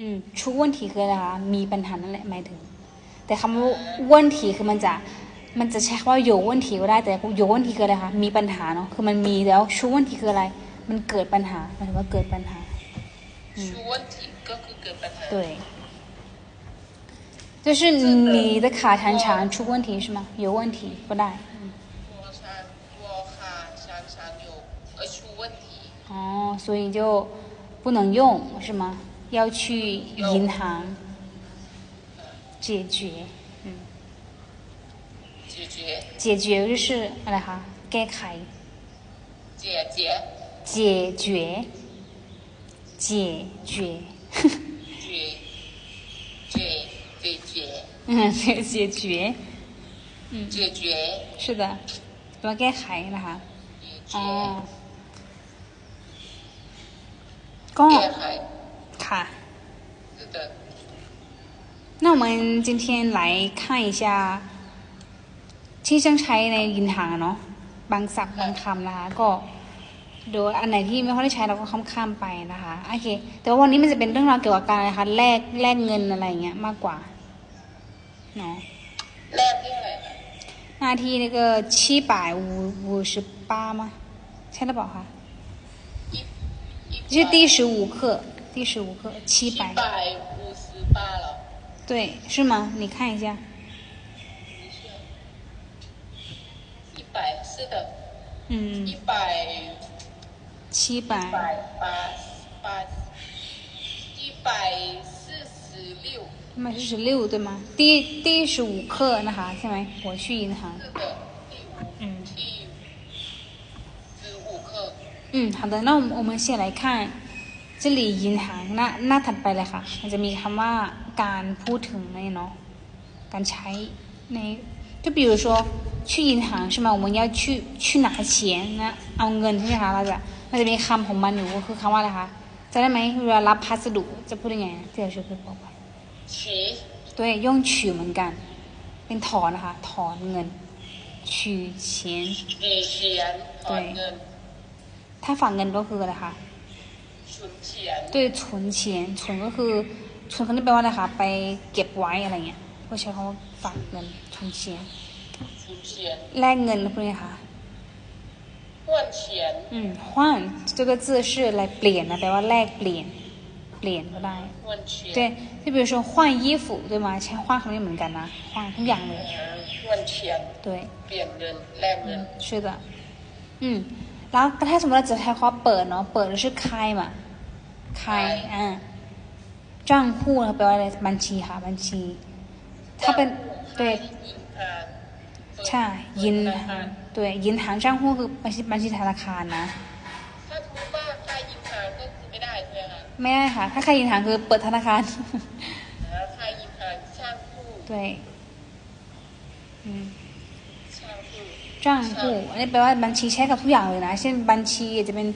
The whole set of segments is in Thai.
อืม出问题คืออะไรคะมีปัญหานั่นแหละหมายถึง แต่คำว่า问题คือมันจะ มันจะใช้คำว่า有问题ก็ได้แต่有问题คืออะไรคะมีปัญหาเนาะคือมันมีแล้ว出问题คืออะไร มันเกิดปัญหาหมายถึงว่าเกิดปัญหา ชู问题ก็คือเกิดปัญหา 对，就是你的卡常常出问题是吗？有问题不ได้ ตัวชานตัวคาชานชานโยเออชู问题哦，所以就不能用是吗？ 要去银行解决，嗯，解决解决就是อะไรคะแก้ไข解决解决解决解解解决嗯解解决解决是的แปลว่าแก้ไขนะคะ 解决 อ๋อก็ แก้ไข ค่ะ 是的那我们今天来看一下ที่ช่างใช้ในยินหางอะเนาะบางศัพท์บางคำนะคะ ก็ดูอันไหนที่ไม่ค่อยได้ใช้เราก็ข้ามข้ามๆไปนะคะโอเค แต่ว่าวันนี้มันจะเป็นเรื่องราวเกี่ยวกับการนะคะแลกแลกเงินอะไรอย่างเงี้ยมากกว่าเนาะ แรกที่อะไรคะ หน้าที่那个七百五五十八吗ใช่หรือเปล่าคะ 一一就是第十五课 第十五课七百。对，是吗？你看一下。一百是的。嗯。一百。七百。一百八八。一百四十六。一百四十六对吗？第第十五课那啥，下面我去银行。嗯，好的，那我们我们先来看 这里银行หน้าหน้าถัดไปเลยค่ะ มันจะมีคำว่าการพูดถึงในเนาะการใช้ใน就比如说去银行是吗我们要去去拿钱นะเอาเงินใช่ไหมคะเราจะมันจะมีคำของมันอยู่ก็คือคำว่าอะไรคะจำได้ไหมเวลารับพัสดุจะพูดยังไงที่เราเคยบอกไป 取对用取เหมือนกัน เป็นถอนนะคะ ถอนเงิน取钱取钱ถอนเงิน ถ้าฝากเงินก็คืออะไรคะ ชุนเฉียน 对存钱存ก็คือ存เขาแปลว่าอะไรคะไปเก็บไว้อะไรเงี้ยก็ใช้คำว่าฝากเงิน存钱 ชุนเฉียน แลกเงินพูดไงคะ 换钱อืม换这个字是来เปลี่ยนนะแปลว่าแลกเปลี่ยน เปลี่ยนก็ได้换钱对就比如说换衣服对吗ใช้换คำนี้เหมือนกันนะ换ทุกอย่างเลย 嗯换钱对เปลี่ยนเงินแลกเงิน 是的อืมแล้วถ้าสมมติเราจะ ใช้คำว่าเปิดเนาะเปิดก็ชื่อคายมาคายอ่าจ้างคู่แปลว่าอะไรบัญชีค่ะบัญชี ถ้าเป็น对银行 ใช่ยิน ธนาคาร 对ยินหางจ้างคู่คือบัญชีบัญชีธนาคารนะ ถ้าสมมติว่าค่ายินหางก็คือไม่ได้ใช่ไหมคะ ไม่ได้ค่ะ ถ้าใครยินหางคือเปิดธนาคาร แล้วค่ายินหางช่างคู่ 对อืม ช่างคู่ จ้างคู่อันนี้แปลว่าบัญชีใช้กับทุกอย่างเลยนะ เช่นบัญชีอาจจะเป็น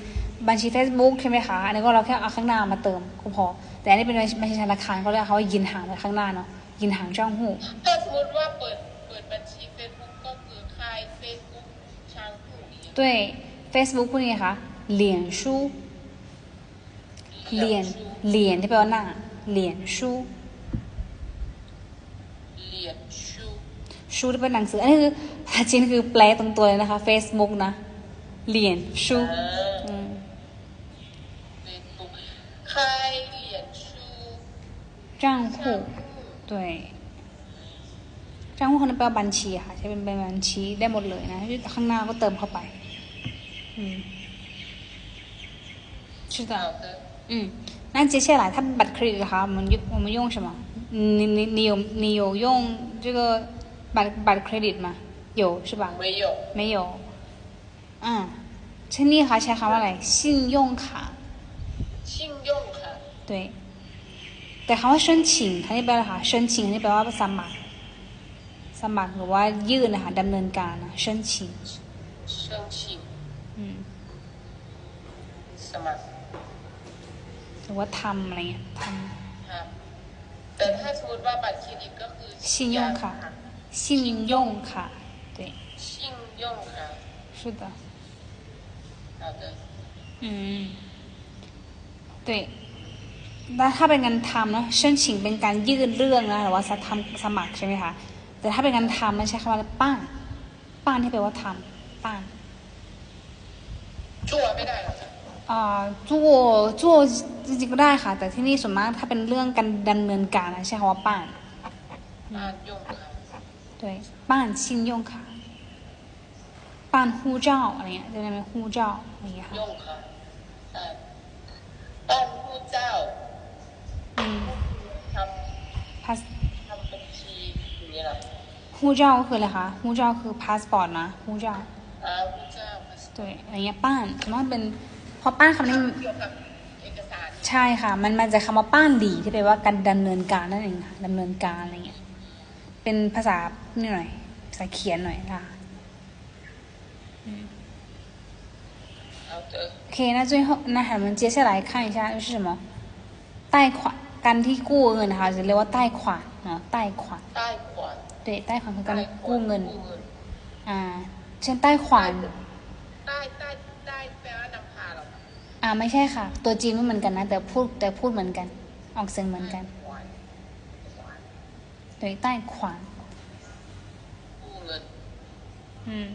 บัญชี Facebook ใช่ไหมคะ อันนี้ก็เราแค่เอาข้างหน้ามาเติมก็พอ แต่อันนี้เป็นบัญชีธนาคารเขาเรียกเขาว่ายินหางไว้ข้างหน้าเนาะยินหางจ้างหู้ถ้าสมมติว่าเปิดเปิดบัญชีเฟซบุ๊กก็คือค่ายเฟซบุ๊กช่างคู่อย่างเงี้ย对 Facebook พูดยังไงคะเหรียญชู้เหรียญเหรียญที่แปลว่าหน้าเหรียญชู้เหรียญชูชูที่เป็นหนังสืออันนี้คือภาษาจีนคือแปลตรงตัวเลยนะคะ Facebook นะเหรียญชู อ่า อืม เฟซบุ๊กค่ายเหรียญชู จ้าง ช่า หู้ งคู่ 对จ้างหู้เขาแปลว่าบัญชีค่ะ ใช้เป็นบัญชีได้หมดเลยนะข้างหน้าก็เติมเข้าไป อืม是的好的嗯，那接下来他บัตรเครดิต哈，我们用我们用什么？你你你有你有用这个บัตรบัตรเครดิต吗？有是吧？没有没有。嗯，ที่นี่ค่ะใช้คำว่าอะไร信用卡信用卡对 แต่คำว่า申请เขานี่แปลว่าอะไรคะ申请นี่แปลว่าสมัครสมัครหรือว่ายื่นนะคะดำเนินการนะ申请申请อืม สมัคร หรือว่าทำอะไรเงี้ยท ครับแต่ถ้าสมมติว่าบัตรเครดิตก็คือ ำ信用卡信用卡对信用卡是的好的嗯，对， แล้ว ถ้าเป็นการทำนะเช่นฉิงเป็นการยื่นเรื่องนะหรือว่าทำสมัครใช่ไหมคะแต่ถ้าเป็นการทำมันใช้คำว่าป้านป้านที่แปลว่าทำป้านชั่วไม่ได้หรออ่อชั่วชั่วจริงๆก็ได้ค่ะ แต่ที่นี่ส่วนมากถ้าเป็นเรื่องการดำเนินการนะใช้คำว่าป้านป้านยงค่ะด้วยป้านชินยงค่ะป้านฮูเจ้าอะไรเงี้ยจะเรียกเป็นฮูเจ้าอะไรเงี้ยค่ะยงค่ะ 护照คืออะไรคะ护照คือ passport นะ护照 อ่าผู้เจ้า 对อะไรเงี้ยป้านส่วนมากเป็นเพราะป้านคำนี้ เกี่ยวกับเอกสาร ใช่ค่ะ มันมาจากคำว่าป้านหลีที่แปลว่าการดำเนินการนั่นเองค่ะดำเนินการอะไรเงี้ย เป็นภาษานี่หน่อย ภาษาเขียนหน่อยค่ะ เอาเถอะ OK，那最后，那我们接下来看一下就是什么贷款，การที่กู้เงินนะคะจะเรียกว่า贷款เนาะ贷款 ใต้ขวาน ตะใต้ขวานคือการกู้เงิน อ่า เช่นใต้ขวานใต้ใต้ใต้แปลว่านำพาหรออ่าไม่ใช่ค่ะ ตัวจีนไม่เหมือนกันนะแต่พูดแต่พูดเหมือนกัน ออกเสียงเหมือนกันโดยใต้ขวานเอืม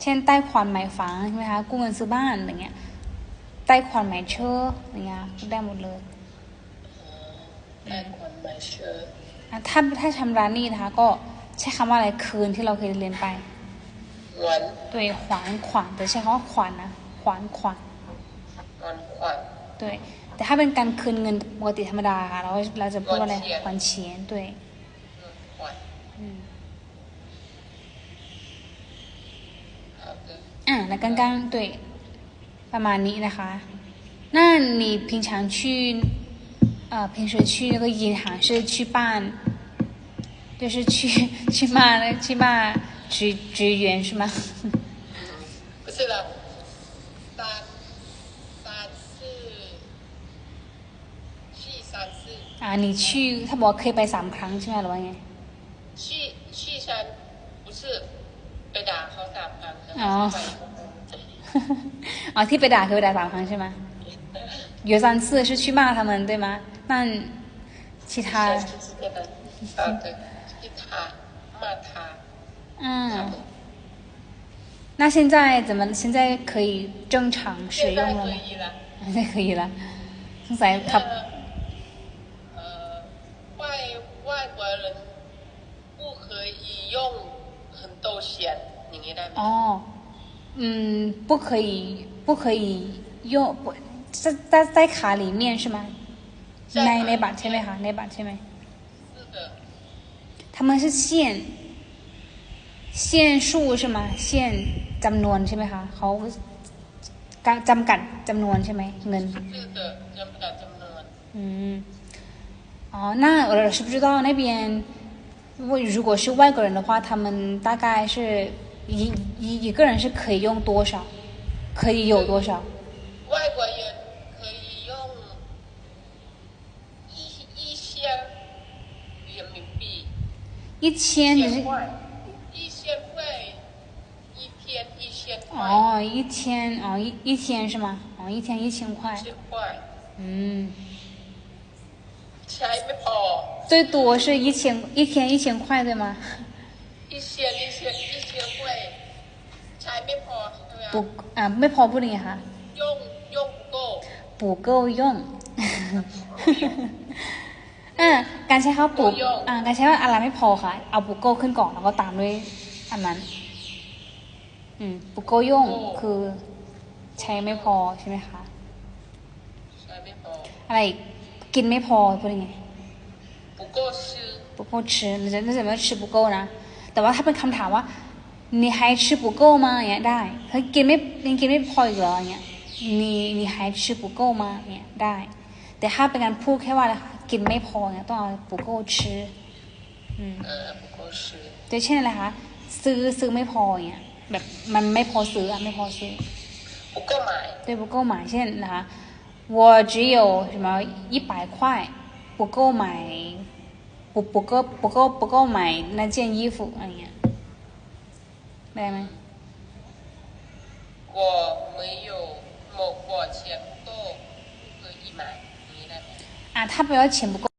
เช่นใต้ขวานหมายฝังใช่ไหมคะกู้เงินซื้อบ้านอะไรเงี้ยใต้ขวานหมายเชื่ออะไรเงี้ยได้หมดเลยใต้ขวานหมายเชื่อถ้าถ้าชำระหนี้นะคะก็ ใช้คำว่าอะไรคืนที่เราเคยเรียนไป หวน 对还款แต่ใช้คำว่าขวัญนะขวัญขวัญ หวนขวาน 对แต่ถ้าเป็นการคืนเงินปกติธรรมดาค่ะเราเราจะพูดว่าอะไร 还钱还钱对 ขวาน 嗯 เอาเถอะ อ่ะ那刚刚对ประมาณนี้นะคะ那你平常去呃平时去那个银行是去办 就是去去骂去骂职职员是吗不是了三三四七三四 อ่า你去他บอกว่าเคยไปสามครั้งใช่ไหมหรือว่าไง 七七三不是ไปด่าเขาสามครั้งนะ อ๋อ ไป อ๋อที่ไปด่าคือไปด่าสามครั้งใช่ไหม有三次是去骂他们对吗那其他是是 这个好的ที่ทามาทา 嗯那现在怎么现在可以正常使现在用了吗可以了现在可以了สงสัยขับ 呃外外国人不可以用很多钱อย่างนี้ได้ไหม 哦嗯不可以不可以用不在在在卡里面是吗ในในบัตรใช่ไหมคะในบัตรใช่ไหม是的 他们是限限数是吗限จำนวนใช่ไหมคะเขาการจำกัดจำนวนใช่ไหมเงิน 是的จำกัดจำนวน 嗯，哦，那我是不知道那边，如果如果是外国人的话，他们大概是一一一个人是可以用多少，可以有多少？外国人 一千只是千块，一千块，一天一千块，哦，一天哦一一天是吗？哦，一天一千块一，千块，嗯，ใช้ไม่พอ 最多是一千一天一千块对吗？一千一千一千块，ใช้ไม่พอใช่ไหม 不啊，ไม่พอพูดยังไงคะ 用用不够，不够用 อ่าการใช้คำว่าปุกอ่าการใช้ว่าอะไรไม่พอค่ะ เอาปุกโก้ขึ้นก่อนแล้วก็ตามด้วยอันนั้น อืมปุกโก้ย่งคือใช้ไม่พอใช่ไหมคะ ใช้ไม่พอ อะไรอีกกินไม่พอพูดยังไง 不够吃，不够吃那จะ那怎么吃不够นะแต่ว่าถ้าเป็นคำถามว่า你还吃不够吗อย่างเงี้ยได้เฮ้ยกินไม่ยังกินไม่พออีกเหรออย่างเงี้ย你你还吃不够吗อย่างเงี้ยได้ แต่ถ้าเป็นการพูดแค่ว่าอะไรคะ กินไม่พอเนี่ยต้องเอา不够吃อืม 呃，不够吃， โดยเช่นอะไรคะซื้อซื้อไม่พออย่างเงี้ยแบบมันไม่พอซื้ออะไม่พอซื้อ 不够买，对不够买เช่นนะคะ我只有什么一百块不够买不不够不够不够买那件衣服อะไรเงี้ยได้ไหม 我没有某我钱不够，不可以买，你ได้ไหม อ่ 啊，他不要钱不够